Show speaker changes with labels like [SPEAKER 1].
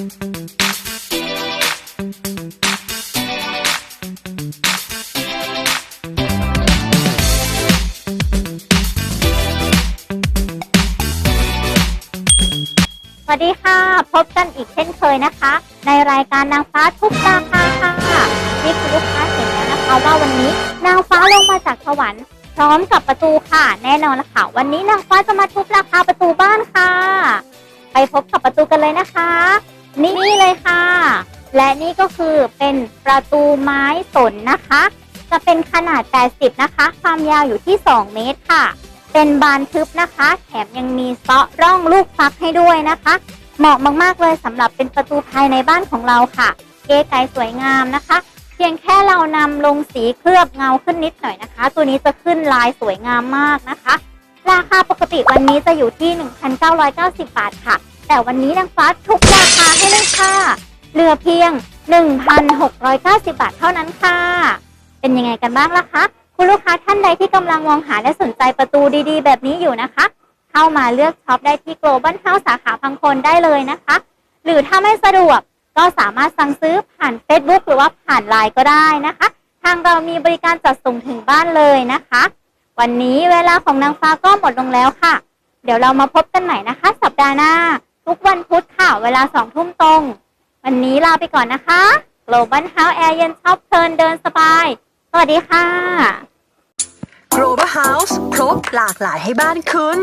[SPEAKER 1] สวัสดีค่ะ พบกันอีกเช่นเคยนะคะ ในรายการนางฟ้าทุกราคาค่ะนี่คือลูกค้าเห็นแล้วนะคะ ว่าวันนี้นางฟ้าลงมาจากสวรรค์พร้อมกับประตูค่ะ แน่นอนละค่ะ วันนี้นางฟ้าจะมาทุบราคาประตูบ้านค่ะ ไปพบกับประตูกันเลยนะคะ นี่เลยค่ะ และนี่ก็คือเป็นประตูไม้สนนะคะ จะเป็นขนาด 80 นะคะ ความยาวอยู่ที่ 2 เมตรค่ะ เป็นบานทึบนะคะ แถมยังมีเซาะร่องลูกฟักให้ด้วยนะคะ เหมาะมากๆเลยสำหรับเป็นประตูภายในบ้านของเราค่ะ เก๋ไก๋สวยงามนะคะเพียงแค่เรานำลงสีเคลือบเงาขึ้นนิดหน่อยนะคะ ตัวนี้จะขึ้นลายสวยงามมากนะคะ ราคาปกติวันนี้จะอยู่ที่ 1,990 บาทค่ะ แต่วันนี้นางฟ้าทุกราคาให้เลยค่ะ เหลือเพียง 1,690 บาทเท่านั้นค่ะ เป็นยังไงกันบ้างล่ะคะคุณลูกค้าท่านใดที่กำลังมองหาและสนใจประตูดีๆ แบบนี้อยู่นะคะ เข้ามาเลือกช็อปได้ที่ Global House สาขาพังคนได้เลยนะคะ หรือถ้าไม่สะดวกก็สามารถสั่งซื้อผ่าน Facebook หรือว่าผ่านไลน์ก็ได้นะคะ ทางเรามีบริการจัดส่งถึงบ้านเลยนะคะ วันนี้เวลาของนางฟ้าก็หมดลงแล้วค่ะ เดี๋ยวเรามาพบกันใหม่นะคะ สัปดาห์หน้า ทุกวันพุธค่ะ เวลาสองทุ่มตรง วันนี้ลาไปก่อนนะคะ Global House แอร์เย็นชอบเพลินเดินสบาย สวัสดีค่ะ
[SPEAKER 2] Global House ครบหลากหลายให้บ้านคุณ